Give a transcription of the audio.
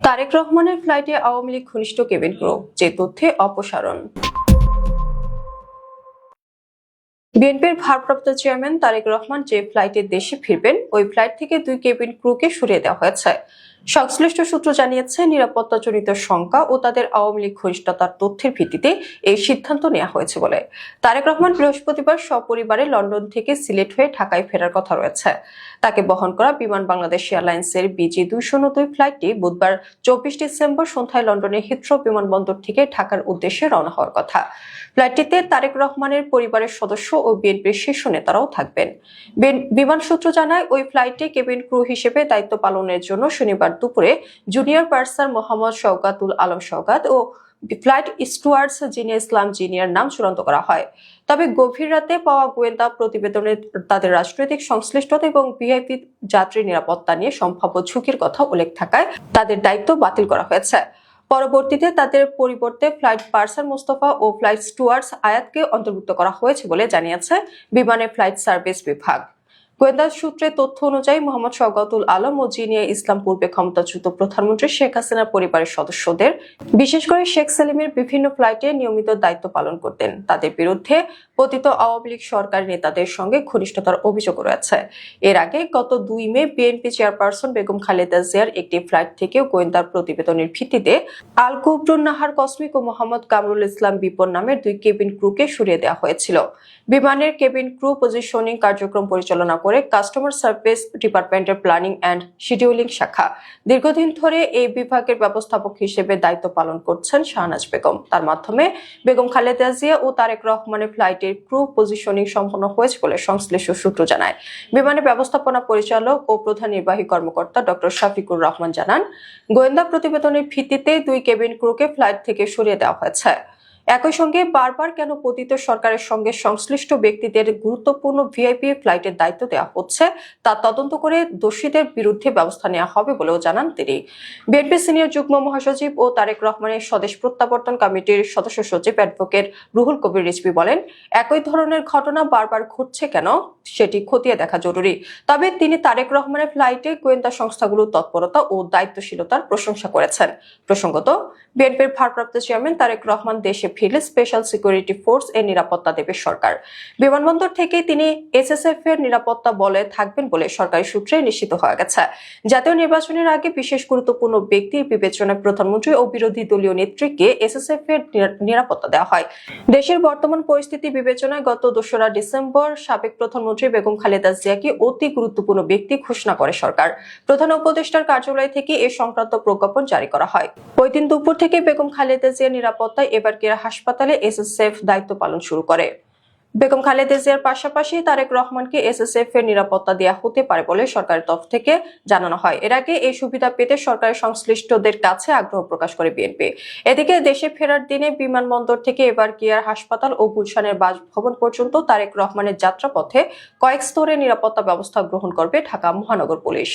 তারেক রহমানের ফ্লাইটে আওয়ামী লীগ ঘনিষ্ঠ কেবিন ক্রু যে তথ্যে অপসারণ। বিএনপির ভারপ্রাপ্ত চেয়ারম্যান তারেক রহমান যে ফ্লাইটে দেশে ফিরবেন, ওই ফ্লাইট থেকে দুই কেবিন ক্রুকে সরিয়ে দেওয়া হয়েছে। সংশ্লিষ্ট সূত্র জানিয়েছে, নিরাপত্তাজনিত শঙ্কা ও তাদের আওয়ামী লীগ ঘনিষ্ঠতার তথ্যের ভিত্তিতে এই সিদ্ধান্ত নেওয়া হয়েছে বলে। তারেক রহমান বৃহস্পতিবার সপরিবারে লন্ডন থেকে সিলেট হয়ে ঢাকায় ফেরার কথা রয়েছে। তাকে বহন করা বিমান বাংলাদেশ এয়ারলাইন্সের বিজি দুইশো দুই ফ্লাইটটি বুধবার চব্বিশ ডিসেম্বর সন্ধ্যায় লন্ডনের হিথ্রো বিমানবন্দর থেকে ঢাকার উদ্দেশ্যে রওনা হওয়ার কথা। ফ্লাইটটিতে তারেক রহমানের পরিবারের সদস্য বিএনপির শীর্ষ নেতারাও থাকবেন। বিন- বিমান সূত্র জানায়, ওই ফ্লাইটে কেবিন ক্রু হিসেবে দায়িত্ব পালনের জন্য শনিবার দুপুরে জুনিয়র পার্সার মোহাম্মদ শওকাতুল আলম শওকাত ও ফ্লাইট স্টুয়ার্ডস জিনিয়া ইসলাম জিনিয়ার নাম চূড়ান্ত করা হয়। তবে গভীর রাতে পাওয়া গোয়েন্দা প্রতিবেদনে তাদের রাজনৈতিক সংশ্লিষ্টতা এবং ভিআইপি যাত্রী নিরাপত্তা নিয়ে সম্ভাব্য ঝুঁকির কথা উল্লেখ থাকায় তাদের দায়িত্ব বাতিল করা হয়েছে। পরবর্তীতে তাদের পরিবর্তে ফ্লাইট পার্সার মোস্তফা ও ফ্লাইট স্টুয়ার্স আয়াতকে অন্তর্ভুক্ত করা হয়েছে বলে জানিয়েছে বিমানের ফ্লাইট সার্ভিস বিভাগ। গোয়েন্দা সূত্রে তথ্য অনুযায়ী মোহাম্মদ শওকতুল আলম ও জিনিয়া ইসলাম পূর্বে ক্ষমতাচ্যুত প্রধানমন্ত্রী শেখ হাসিনার পরিবারের সদস্যদের, বিশেষ করে শেখ সেলিমের বিভিন্ন ফ্লাইটে নিয়মিত দায়িত্ব পালন করতেন। তাদের বিরুদ্ধে পতিত আওয়ামী লীগ সরকার নেতাদের সঙ্গে ঘনিষ্ঠতার অভিযোগ রয়েছে। এর আগে গত দুই May BNP chairperson Begum Khaleda জিয়ার একটি ফ্লাইট থেকে গোয়েন্দার প্রতিবেদনের ভিত্তিতে আল কুবরুন নাহার কসমিক ও মোহাম্মদ কামরুল ইসলাম বিপন নামের দুই কেবিন ক্রুকে সরিয়ে দেওয়া হয়েছিল। বিমানের কেবিন ক্রু পজিশনিং কার্যক্রম পরিচালনা করে কাস্টমার সার্ভিস ডিপার্টমেন্টের প্ল্যানিং অ্যান্ড শিডিউলিং শাখা। দীর্ঘদিন ধরে এই বিভাগের ব্যবস্থাপক হিসেবে দায়িত্ব পালন করছেন শাহনাজ বেগম। তার মাধ্যমে বেগম খালেদা জিয়া ও তারেক রহমানের ফ্লাইটের ক্রু পজিশনিং সম্পন্ন হয়েছে বলে সংশ্লিষ্ট সূত্র জানায়। বিমানের ব্যবস্থাপনা পরিচালক ও প্রধান নির্বাহী কর্মকর্তা ডক্টর শফিকুর রহমান জানান, গোয়েন্দা প্রতিবেদনের ভিত্তিতে দুই কেবিন ক্রুকে ফ্লাইট থেকে সরিয়ে দেওয়া হয়েছে। একই সঙ্গে বারবার কেন পতিত সরকারের সঙ্গে সংশ্লিষ্ট ব্যক্তিদের গুরুত্বপূর্ণ ভিআইপি ফ্লাইটের দায়িত্ব দেওয়া হচ্ছে, তা তদন্ত করে দোষীদের বিরুদ্ধে ব্যবস্থা নেওয়া হবে বলেও জানান তিনি। বিএনপি সিনিয়র যুগ্ম মহাসচিব ও তারেক রহমানের স্বদেশ প্রত্যাবর্তন কমিটির সদস্য সচিব অ্যাডভোকেট রুহুল কবির রিজভি বলেন, একই ধরনের ঘটনা বারবার ঘটছে কেন সেটি খতিয়ে দেখা জরুরি। তবে তিনি তারেক রহমানের ফ্লাইটে গোয়েন্দা সংস্থাগুলোর তৎপরতা ও দায়িত্বশীলতার প্রশংসা করেছেন। প্রসঙ্গত বিএনপির ভারপ্রাপ্ত চেয়ারম্যান তারেক রহমান দেশে ফিরলে স্পেশাল সিকিউরিটি ফোর্স এর নিরাপত্তা দেবে সরকার। বিমানবন্দর থেকে তিনি এসএসএফ এর নিরাপত্তা বলে থাকবেন বলে সরকারি সূত্রে নিশ্চিত হয়ে গেছে। জাতীয় নির্বাচনের আগে বিশেষ গুরুত্বপূর্ণ ব্যক্তির বিবেচনায় প্রধানমন্ত্রী ও বিরোধী দলীয় নেত্রীকে এসএসএফ এর নিরাপত্তা দেওয়া হয়। দেশের বর্তমান পরিস্থিতি বিবেচনায় গত দোসরা ডিসেম্বর সাবেক প্রধানমন্ত্রী বেগম খালেদা জিয়াকে অতি গুরুত্বপূর্ণ ব্যক্তি ঘোষণা করে সরকার। প্রধান উপদেষ্টার কার্যালয় থেকে এ সংক্রান্ত প্রজ্ঞাপন জারি করা হয়। ওই দিন দুপুর থেকে বেগম খালেদা জিয়ার নিরাপত্তায় এবার কেরা হাসপাতালে এসএসএফ দায়িত্ব পালন শুরু করে। বেগম খালেদা জিয়ার পাশাপাশি তারেক রহমানকে এসএসএফ এর নিরাপত্তা দেওয়া হতে পারে বলে সরকারের তরফ থেকে জানানো হয়। এর আগে এই সুবিধা পেতে সরকারের সংশ্লিষ্টদের কাছে আগ্রহ প্রকাশ করে বিএনপি। এদিকে দেশে ফেরার দিনে বিমানবন্দর থেকে এবার কেয়ার হাসপাতাল ও গুলশানের বাসভবন পর্যন্ত তারেক রহমানের যাত্রাপথে কয়েক স্তরে নিরাপত্তা ব্যবস্থা গ্রহণ করবে ঢাকা মহানগর পুলিশ।